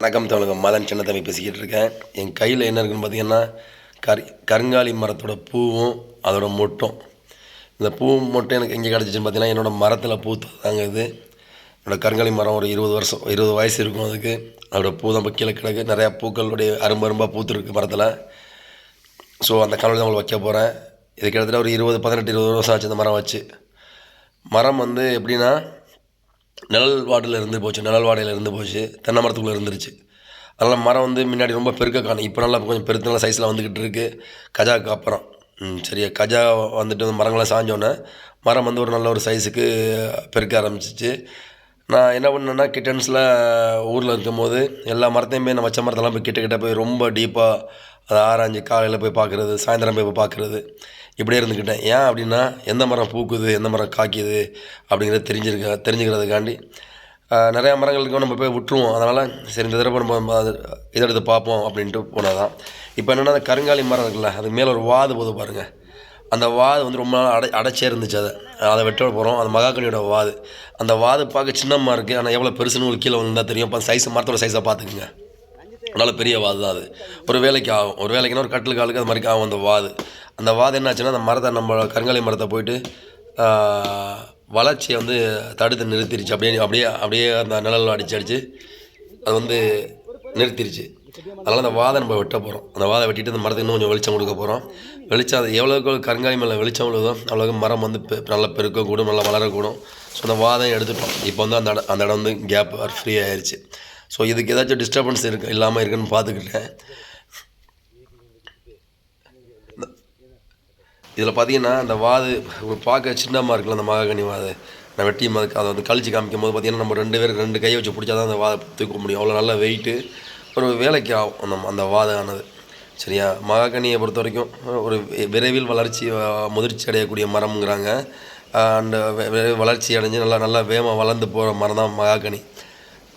வணக்கம் தமிழகம் மதன் சின்ன தம்பி பேசிக்கிட்டு இருக்கேன். என் கையில் என்ன இருக்குன்னு பார்த்தீங்கன்னா கரி கருங்காலி மரத்தோட பூவும் அதோட மொட்டும். இந்த பூ மொட்டை எனக்கு எங்கே கிடச்சிச்சின்னு பார்த்தீங்கன்னா என்னோடய மரத்தில் பூத்ததாங்க இது. என்னோடய கருங்காலி மரம் ஒரு இருபது வருஷம் இருபது வயசு இருக்கும் அதுக்கு. அதோட பூ தான் இப்போ கீழே கிடக்கு. நிறையா பூக்களுடைய அரும்பு அரும்பாக பூத்துருக்கு மரத்தில். ஸோ அந்த காலையில் தான் உங்களுக்கு வைக்க போகிறேன் இது கிட்டத்தட்ட ஒரு இருபது பதினெட்டு இருபது வருஷம் ஆச்சு அந்த மரம் வச்சு. மரம் வந்து எப்படின்னா நிழல் வார்டில் இருந்து போச்சு நிழல் வாடையில் இருந்து போச்சு தென்னை மரத்துக்குள்ளே இருந்துருச்சு. அதனால் மரம் வந்து முன்னாடி ரொம்ப பெருக்க காணும். இப்போ நல்லா கொஞ்சம் பெருத்த நல்ல சைஸில் வந்துக்கிட்டு இருக்குது கஜாக்கு அப்புறம். சரியா கஜா வந்துட்டு வந்து மரங்களாம் சாஞ்சோன்னே மரம் வந்து ஒரு நல்ல ஒரு சைஸுக்கு பெருக்க ஆரம்பிச்சிச்சு. நான் என்ன பண்ணேன்னா கிட்டன்ஸில் ஊரில் இருக்கும்போது எல்லா மரத்தையுமே நான் வச்ச மரத்தெல்லாம் போய் கிட்ட கிட்ட போய் ரொம்ப டீப்பாக அதை ஆராய்ஞ்சு காலையில் போய் பார்க்குறது சாயந்தரம் போய் பார்க்குறது. இப்படியே இருந்துக்கிட்டேன். ஏன் அப்படின்னா எந்த மரம் பூக்குது எந்த மரம் காய்க்குது அப்படிங்கிறத தெரிஞ்சிருக்க தெரிஞ்சுக்கிறதுக்காண்டி நிறையா மரங்களுக்கு நம்ம போய் விட்டுருவோம். அதனால் சரி இந்த தடவை நம்ம அது இதை எடுத்து பார்ப்போம் அப்படின்ட்டு போனால் தான் இப்போ என்னென்னா அந்த கருங்காலி மரம் இருக்குல்ல அதுக்கு மேலே ஒரு வாது போது பாருங்கள் அந்த வாது வந்து ரொம்ப நாள் அடை அடைச்சே இருந்துச்சு அதை. அதை வெட்ட போகிறோம் அந்த மகாக்கனியோட வாது. அந்த வாது பார்க்க சின்னமாக இருக்குது ஆனால் எவ்வளோ பெருசுன்னு உங்களுக்கு கீழே வந்தால் தெரியும். இப்போ சைஸ் மரத்தோட சைஸை பார்த்துக்குங்க. நல்ல பெரிய வாது தான் அது. ஒரு வேலைக்கு ஆகும். ஒரு வேலைக்குன்னா ஒரு கட்டில் காலுக்கு அது மாதிரி ஆகும் அந்த வாது. அந்த வாதம் என்னாச்சுன்னா அந்த மரத்தை நம்ம கருங்காலி மரத்தை போயிட்டு வளர்ச்சியை வந்து தடுத்து நிறுத்திடுச்சு அப்படியே அப்படியே அப்படியே அந்த நிழல் அடிச்சு அடித்து அது வந்து நிறுத்திடுச்சு அதனால் அந்த வாதை நம்ம வெட்ட போகிறோம் அந்த வாதை வெட்டிட்டு அந்த மரத்துக்கு இன்னும் கொஞ்சம் வெளிச்சம் கொடுக்க போகிறோம் வெளிச்சம் அது எவ்வளோக்கு கருங்காலி மேலே வெளிச்சம் உள்ளதோ அவ்வளோக்கு மரம் வந்து பெ- நல்லா பெருக்கக்கூடும் நல்லா வளரக்கூடும். ஸோ அந்த வாதையும் எடுத்துட்டோம். இப்போ வந்து அந்த இடம் அந்த இடம் வந்து கேப் ஃப்ரீ ஆயிடுச்சு ஸோ இதுக்கு ஏதாச்சும் டிஸ்டர்பன்ஸ் இருக்கு இல்லாமல் இருக்குன்னு பார்த்துக்கிட்டேன். இதில் பார்த்தீங்கன்னா அந்த வாது ஒரு பார்க்க சின்னமாக இருக்குல்ல அந்த மகாகனி வாது. நான் வெட்டி அதுக்கு அதை வந்து கழிச்சு காமிக்கும் போது பார்த்தீங்கன்னா நம்ம ரெண்டு பேருக்கு ரெண்டு கையை வச்சு பிடிச்சா தான் அந்த வாதை தூக்க முடியும். அவ்வளோ நல்ல வெயிட்டு ஒரு வேலைக்கு ஆகும் அந்த அந்த வாதானது. சரியா? மகாகனியை பொறுத்த வரைக்கும் ஒரு விரைவில் வளர்ச்சி முதிர்ச்சி அடையக்கூடிய மரம்ங்கிறாங்க. அண்ட் வளர்ச்சி அடைஞ்சு நல்லா நல்லா வேகமாக வளர்ந்து போகிற மரம் தான் மகாகனி.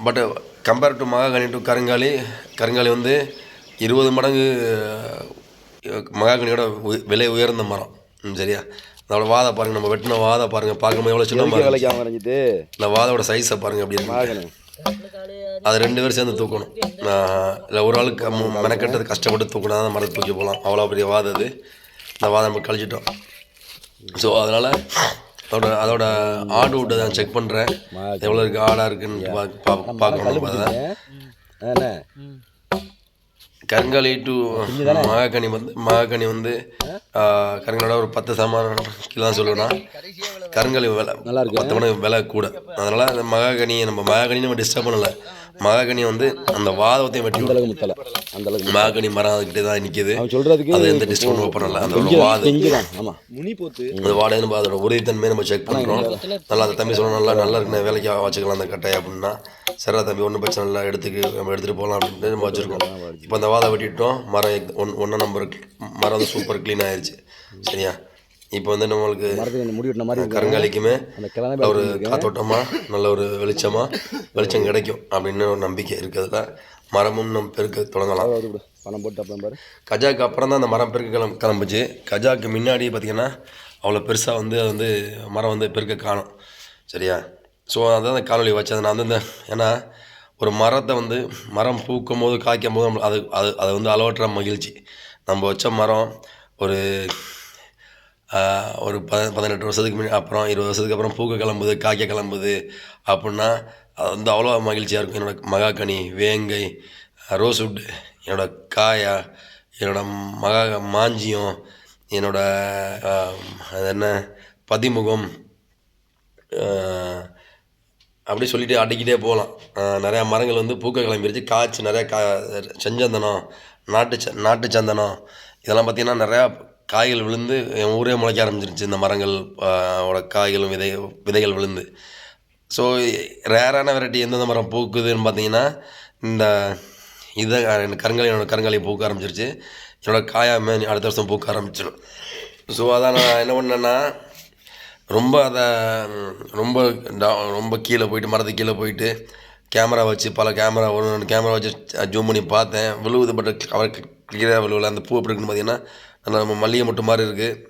பட்டு கம்பேர் டு மகாகனி டு கருங்காலி கருங்காலி வந்து இருபது மடங்கு மகாகனியோட விலை உயர்ந்த மரம். ம், சரியா? அதோட வாதை பாருங்க நம்ம வெட்டின வாதை பாருங்க பார்க்கும்போது எவ்வளோ சின்ன வேலைக்கு வரைஞ்சிட்டு இந்த வாதோட சைஸை பாருங்க அப்படி அது ரெண்டு பேரும் சேர்ந்து தூக்கணும். இல்லை ஒரு ஆளுக்கு மு- மெனக்கெட்டது கஷ்டப்பட்டு தூக்கினா தான் மரத்தை தூக்கி போகலாம் அவ்வளோ பெரிய வாதம் அது. இந்த வாதம் நம்ம கழிச்சிட்டோம். ஸோ அதனால் அதோட அதோட ஆடு விட்டு தான் செக் பண்ணுறேன் எவ்வளோ இருக்குது ஆடாக இருக்குன்னு பார்க்க பார்க்க- பார்க்கணும் பார்த்தா என்ன? கருங்காலி டு மகாகனி வந்து மகாகனி வந்து கருங்காலோட ஒரு பத்து சதமானம் கிலோ சொல்லுவேன்னா கருங்காலி விலை நல்லா இருக்கு. பத்து மடங்கு விலை கூட. அதனால் அந்த மகாகனியை நம்ம மகாகனி நம்ம டிஸ்டர்ப் பண்ணலை. மகாகனி வந்து அந்த வாதத்தையும் வெட்டி அந்த அளவுக்கு முத்தலை அந்த அளவுக்கு மகாகனி மரம் அதுக்கிட்டே தான் நிற்கிது அவன் சொல்றதுக்கு அது எந்த டிஸ்டர்பன் பண்ணல. அந்த ஒரு வாது. கெஞ்சி தான் ஆமா. முனி போத்து. அந்த வாடகை நம்ம அதோட உறுதித்தன்மையை நம்ம செக் பண்ணுறோம் நல்லா அந்த தம்பி சொல்லணும் நல்லா நல்லா இருக்குண்ணே வேலைக்கு வச்சுக்கலாம் அந்த கட்டை அப்படின்னா. சரிடா தம்பி ஒன்றும் பிரச்சனை இல்லை எடுத்துக்கு நம்ம எடுத்துகிட்டு போகலாம் அப்படின்ட்டு நம்ம வச்சுருக்கோம். இப்போ அந்த வாதை வெட்டிட்டோம் மரம் ஒன் ஒன்றா நம்பர் மரம் வந்து சூப்பர் க்ளீன் ஆயிடுச்சு சரியா? இப்போ வந்து நம்மளுக்கு கருங்காலிக்குமே ஒரு காத்தோட்டமாக நல்ல ஒரு வெளிச்சமாக வெளிச்சம் கிடைக்கும் அப்படின்னு ஒரு நம்பிக்கை இருக்கிறதுல மரமும் நம்ம பெருக்க தொடங்கலாம். பணம் போட்டு அப்புறம் பாரு. கஜாக்கு அப்புறம் தான் அந்த மரம் பெருக்க கிளம்ப கிளம்புச்சு. கஜாக்கு முன்னாடி பார்த்திங்கன்னா அவ்வளோ பெருசாக வந்து அது வந்து மரம் வந்து பெருக்க காணும். சரியா? ஸோ அதான் அந்த காணொலி வச்சது நான் வந்து இந்த ஏன்னா ஒரு மரத்தை வந்து மரம் பூக்கும் போது காய்க்கும் போது நம்ம அது அது அதை வந்து அளவற்ற மகிழ்ச்சி. நம்ம வச்ச மரம் ஒரு ஒரு ப பதினெட்டு வருஷத்துக்கு முன்னாடி அப்புறம் இருபது வருஷத்துக்கு அப்புறம் பூக்க கிளம்புது காய்க்க கிளம்புது அப்படின்னா அது வந்து அவ்வளோ மகிழ்ச்சியாக இருக்கும். என்னோட மகாக்கனி வேங்கை ரோஸ்வுட் என்னோட காயா என்னோடய மகா மாஞ்சியம் என்னோடய அது என்ன பதிமுகம் அப்படியே அப்படி சொல்லிட்டு அடிக்கிட்டே போகலாம். நிறையா மரங்கள் வந்து பூக்க கிளம்பிருச்சு. காய்ச்சி நிறையா கா செஞ்சந்தனம் நாட்டு ச நாட்டு சந்தனம். இதெல்லாம் பார்த்திங்கன்னா நிறையா காய்கள் விழுந்து என் ஊரே முளைக்க ஆரம்பிச்சிருச்சு இந்த மரங்கள் ஓட காய்களும் விதை விதைகள் விழுந்து. ஸோ ரேரான வெரைட்டி எந்தெந்த மரம் பூக்குதுன்னு பார்த்தீங்கன்னா இந்த இதை கருங்காலி என்னோடய கருங்காலி பூக்க ஆரம்பிச்சிருச்சு. என்னோடய காயாமே அடுத்த வருஷம் பூக்க ஆரம்பிச்சிடும் ஸோ அதான் நான் என்ன பண்ணேன்னா ரொம்ப அதை ரொம்ப டா- ரொம்ப கீழே போயிட்டு மரத்துக்கு கீழே போயிட்டு கேமரா வச்சு பல கேமரா ஒன்று ரெண்டு கேமரா வச்சு ஜூம் பண்ணி பார்த்தேன். விழுவுது பட் அவர் கிளியராக விழுவில். அந்த பூ எப்படி இருக்குன்னு பார்த்தீங்கன்னா அந்த நம்ம மல்லிகை மொட்டு மாதிரி இருக்குது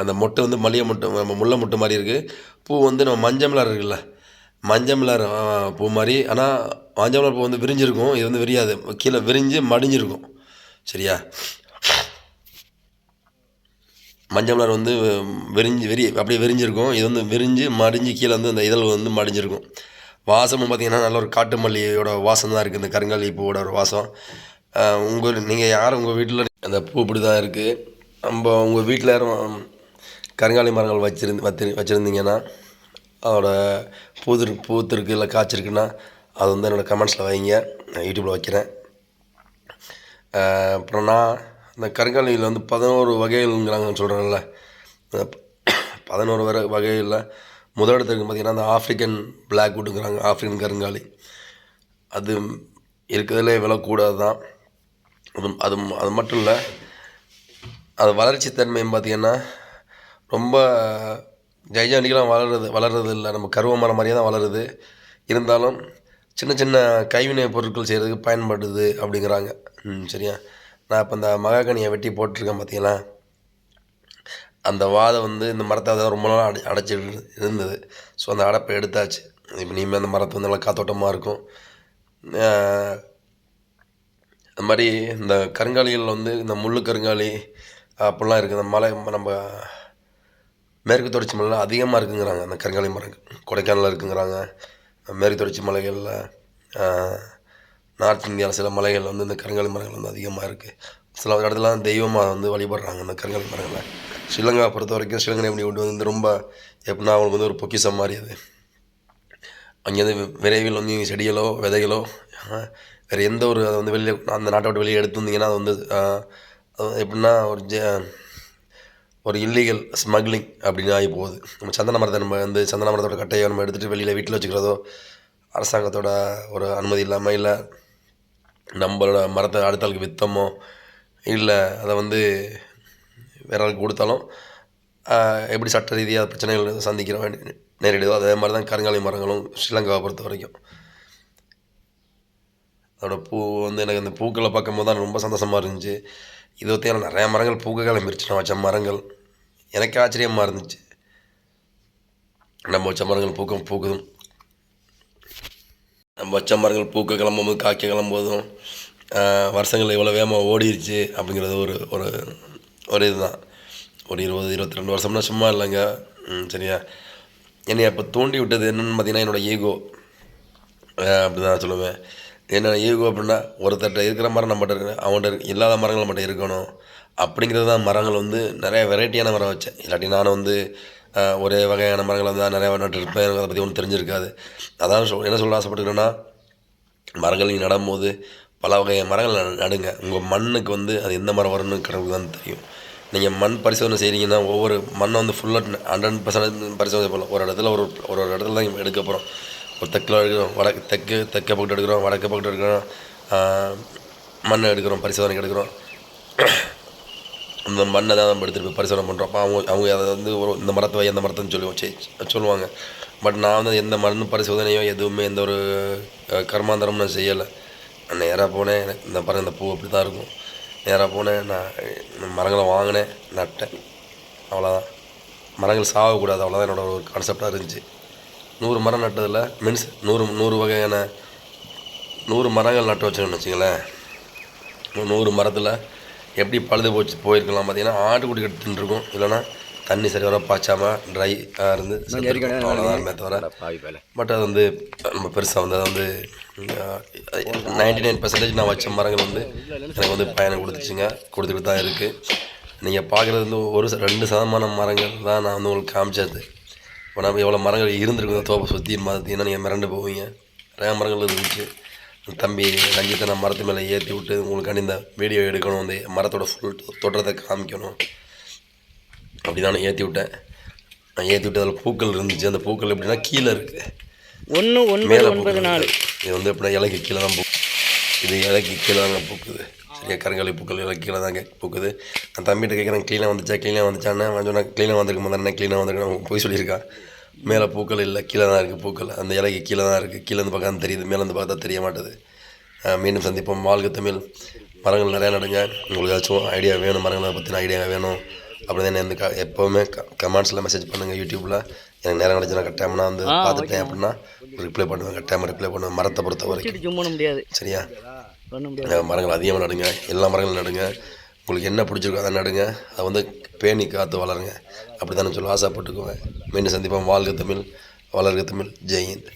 அந்த மொட்டை வந்து மல்லிகை மொட்டு நம்ம முல்லை மொட்டு மாதிரி இருக்குது பூ வந்து நம்ம மஞ்சள் இருக்குல்ல மஞ்சள் மலர் பூ மாதிரி. ஆனால் மஞ்சள் மலர் பூ வந்து விரிஞ்சிருக்கும். இது வந்து விரியாது. கீழே விரிஞ்சு மடிஞ்சிருக்கும். சரியா? மஞ்சள் மலர் வந்து விரிஞ்சு விரி அப்படியே விரிஞ்சிருக்கும். இது வந்து விரிஞ்சு மடிஞ்சு கீழே வந்து அந்த இதழ் வந்து மடிஞ்சிருக்கும். வாசமும் பார்த்தீங்கன்னா நல்ல ஒரு காட்டு மல்லியோட வாசம் தான் இருக்குது இந்த கருங்காலி பூவோட ஒரு வாசம். உங்கள் நீங்கள் யார் உங்கள் வீட்டில் அந்த பூ இப்படி தான் இருக்குது நம்ம உங்கள் வீட்டில் யாரும் கருங்காலி மரங்கள் வச்சிருந்து வச்சு வச்சுருந்தீங்கன்னா அதோட பூத்து பூத்திருக்கு இல்லை காய்ச்சிருக்குன்னா அது வந்து என்னோடய கமெண்ட்ஸில் வைங்க. நான் யூடியூப்பில் வைக்கிறேன். அப்புறம் நான் அந்த கருங்காலியில் வந்து பதினோரு வகைகள்ங்கிறாங்கன்னு சொல்கிறாங்கல்ல பதினோரு வர வகையில் முதல் இடத்துக்கு பார்த்தீங்கன்னா அந்த ஆஃப்ரிக்கன் பிளாக் வுட்டுங்கிறாங்க ஆஃப்ரிக்கன் கருங்காலி. அது இருக்கிறதுலே விலை கூடாது தான் அது அது அது மட்டும் இல்லை அது வளர்ச்சி தன்மையும் பார்த்திங்கன்னா ரொம்ப ஜெய்ஜாண்டிக்கெலாம் வளருது வளர்றது இல்லை. நம்ம கருவ மரம் மாதிரியே தான் வளருது. இருந்தாலும் சின்ன சின்ன கைவினை பொருட்கள் செய்கிறதுக்கு பயன்படுது அப்படிங்கிறாங்க. ம் சரியா? நான் இப்போ இந்த மகாகனியை வெட்டி போட்டிருக்கேன் பார்த்தீங்களா அந்த வாதை வந்து இந்த மரத்தை அதை ரொம்ப நாள் அடை அடைச்சிட்டு இருந்தது. ஸோ அந்த அடைப்பை எடுத்தாச்சு. இப்போ இனிமேல் அந்த மரத்து வந்து நல்லா காத்தோட்டமாக இருக்கும். அது மாதிரி இந்த கருங்காலிகள் வந்து இந்த முள்ளு கருங்காலி அப்படிலாம் இருக்குது இந்த மலை நம்ம மேற்கு தொடர்ச்சி மலையில் அதிகமாக இருக்குங்கிறாங்க. அந்த கருங்காலி மரம் கொடைக்கானலில் இருக்குங்கிறாங்க. மேற்கு தொடர்ச்சி மலைகளில் நார்த் இந்தியாவில் சில மலைகள் வந்து இந்த கருங்காலி மரங்கள் வந்து அதிகமாக இருக்குது சில இடத்துலலாம் தெய்வமாக வந்து வழிபடுறாங்க இந்த கருங்காலி மரங்களை. ஸ்ரீலங்கா பொறுத்த வரைக்கும் ஸ்ரீலங்கா எப்படி கொண்டு வந்து ரொம்ப எப்படின்னா அவங்களுக்கு வந்து ஒரு பொக்கிசம் மாதிரி அது. அங்கேருந்து விரைவில் வந்து செடிகளோ விதைகளோ வேறு எந்த ஒரு அதை வந்து வெளியே அந்த நாட்டை விட்டு வெளியே எடுத்து வந்தீங்கன்னா வந்து அது வந்து எப்படின்னா ஒரு ஜ ஒரு இல்லீகல் ஸ்மக்லிங் அப்படின்னு ஆகி போகுது. நம்ம சந்தன மரத்தை நம்ம வந்து சந்தன மரத்தோட கட்டையை நம்ம எடுத்துகிட்டு வெளியில் வீட்டில் வச்சுக்கிறதோ அரசாங்கத்தோட ஒரு அனுமதி இல்லாமல் இல்லை நம்மளோட மரத்தை அடுத்த ஆளுக்கு விற்றமோ இல்லை அதை வந்து வேறு ஆளுக்கு கொடுத்தாலும் எப்படி சட்ட ரீதியாக பிரச்சனைகள் சந்திக்கிற நேரிடுதோ அதே மாதிரி தான் கருங்காலி மரங்களும் ஸ்ரீலங்காவை பொறுத்த வரைக்கும். அதோட பூ வந்து எனக்கு அந்த பூக்களை பார்க்கும்போது தான் ரொம்ப சந்தோஷமாக இருந்துச்சு. இதை பற்றி நிறையா மரங்கள் பூக்க கிளம்பிருச்சு நான் வச்ச மரங்கள். எனக்கு ஆச்சரியமாக இருந்துச்சு. நம்ம வச்ச மரங்கள் பூக்கம் பூக்குதும். நம்ம வச்ச மரங்கள் பூக்க கிளம்பும்போது காய்க்க கிளம்பும்போதும் வருஷங்களில் வருஷங்கள் எவ்வளோ வேகமாக ஓடிடுச்சு அப்படிங்கிறது ஒரு ஒரு ஒரு இதுதான். ஒரு இருபது இருபத்தி ரெண்டு வருஷம்னா சும்மா இல்லைங்க. ம், சரியா? என்னை அப்போ தூண்டி விட்டது என்னென்னு பார்த்தீங்கன்னா என்னோடய ஈகோ அப்படி தான் சொல்லுவேன். என்ன ஈகோ அப்படின்னா ஒருத்தர்கிட்ட இருக்கிற மரம் நம்மகிட்ட இருக்கு அவன்கிட்ட இல்லாத மரங்கள் நம்மகிட்ட இருக்கணும். அப்படிங்கிறது தான் மரங்கள் வந்து நிறைய வெரைட்டியான மரம் வச்சேன். இல்லாட்டி நான் வந்து ஒரே வகையான மரங்களை வந்து நிறையா நட்டு இருப்பேன். எனக்கு அதை பற்றி ஒன்றும் தெரிஞ்சிருக்காது. அதான் சொல் என்ன சொல்ல ஆசைப்பட்டுக்கிறேன்னா மரங்கள் நீங்கள் நடும்போது பல வகையான மரங்கள் நடுங்க. உங்கள் மண்ணுக்கு வந்து அது எந்த மரம் வரும்னு கடவுளுக்கு தான் தெரியும். நீங்கள் மண் பரிசோதனை செய்கிறீங்கன்னா ஒவ்வொரு மண்ணை வந்து ஃபுல்லாக ஹண்ட்ரட் பர்சன்ட் பரிசோதனை பண்ணலாம் ஒரு இடத்துல ஒரு ஒரு ஒரு இடத்துல தான் எடுக்க போகிறோம் ஒரு தெற்கில் எடுக்கிறோம் வடக்கு தெற்கு தெற்க பக்கத்து எடுக்கிறோம் வடக்கு பக்கத்து எடுக்கிறோம் மண்ணை எடுக்கிறோம் பரிசோதனைக்கு எடுக்கிறோம். அந்த மண்ணை தான் நம்ம எடுத்துகிட்டு போய் பரிசோதனை பண்ணுறோம் அப்போ அவங்க அவங்க அதை வந்து ஒரு இந்த மரத்தை வை எந்த மரத்தைன்னு சொல்லுவோம் சொல்லுவாங்க. பட் நான் வந்து எந்த மருந்து பரிசோதனையோ எதுவுமே எந்த ஒரு கர்மாந்தரமும் நான் செய்யலை. நான் நேராக போனேன் எனக்கு இந்த பாருங்க இந்த பூ அப்படி தான் இருக்கும். நேராக போனேன் நான் மரங்களை வாங்கினேன் நட்டேன். அவ்வளோதான் மரங்கள் சாகக்கூடாது அவ்வளோதான் என்னோட ஒரு கான்செப்டாக இருந்துச்சு. நூறு மரம் நட்டதில் மீன்ஸ் நூறு நூறு வகையான நூறு மரங்கள் நட்டு வச்சோன்னு வச்சுங்களேன். நூறு மரத்தில் எப்படி பழுது போச்சு போயிருக்கலாம். பார்த்தீங்கன்னா ஆட்டுக்குட்டி கட்டுன்னு இருக்கும் இல்லைன்னா தண்ணி சரிவர பாய்ச்சாமல் ட்ரை இருந்து. அவ்வளோதான் தவிர பட் அது வந்து நம்ம பெருசாக வந்து அது வந்து நைன்டி நைன் பர்சன்டேஜ் நான் வச்ச மரங்கள் வந்து எனக்கு வந்து பயணம் கொடுத்துச்சுங்க. கொடுத்துட்டு தான் இருக்குது நீங்கள் பார்க்குறது வந்து ஒரு ரெண்டு சதமான மரங்கள் தான் நான் வந்து உங்களுக்கு காமிச்சது. இப்போ நம்ம எவ்வளோ மரங்கள் இருந்திருக்கு தோப்பை சுற்றி பார்த்தீங்கன்னா நீங்கள் மிரண்டு போவீங்க. நிறையா மரங்கள் இருந்துச்சு. தம்பி ரஞ்சித்தை நான் மரத்து மேலே ஏற்றி விட்டு உங்களுக்காண்டி இந்த வீடியோ எடுக்கணும் இந்த மரத்தோட ஃபுல் தோற்றத்தை காமிக்கணும். அப்படி தான் ஏற்றி விட்டேன். நான் ஏற்றி விட்டு அதில் பூக்கள் இருந்துச்சு. அந்த பூக்கள் எப்படின்னா கீழே இருக்குது ஒன்று ஒன்பது மேலே ஒன்பது. நாலு. இது வந்து எப்படின்னா இலைக்கு கீழே தான் பூ இது இலைக்கு கீழே தாங்க பூக்குது. சரியா கருங்காலி பூக்கள் இலைக்கு கீழே தாங்க பூக்குது. நான் தம்பிகிட்ட கேட்குறேன் க்ளீனாக வந்துச்சா? க்ளீனாக வந்துச்சான்னு? அவன் சொன்னா க்ளீனாக வந்திருக்கு முதல்ல க்ளீனாக வந்திருக்கு போய் சொல்லியிருக்கான் மேலே பூக்கள் இல்லை கீழே தான் இருக்குது பூக்கள். அந்த இலைக்கு கீழே தான் இருக்குது கீழே இருந்து பார்க்க தெரியுது மேலே இருந்து பார்த்தா தெரிய மாட்டுது. மீண்டும் சந்திப்போம். வாழ்க தமிழ். மரங்கள் நிறையா நடுங்க. உங்களுக்கு ஏதாச்சும் ஐடியா வேணும் மரங்களை பற்றின ஐடியா வேணும் அப்படி தான் வந்து க எப்போவுமே க கமெண்ட்ஸில் மெசேஜ் பண்ணுங்கள் யூடியூப்பில் எனக்கு நேரம் கிடச்சுன்னா கட்டாயம்னா வந்து பார்த்துட்டேன் அப்படின்னா ரிப்ளை பண்ணுவேன் கட்டாயமாக ரிப்ளை பண்ணுவேன். மரத்தை பொறுத்த வரைக்கும் சரியா? மரங்கள் அதிகமாக நடுங்க. எல்லா மரங்களும் நடுங்க. உங்களுக்கு என்ன பிடிச்சிருக்கோ அதை நடுங்க. அதை வந்து பேணி காத்து வளருங்க. அப்படி தானே சொல்ல ஆசைப்பட்டுக்குவேன் மீண்டும் சந்திப்போம். வாழ்க தமிழ். வளர்க தமிழ். ஜெயந்த்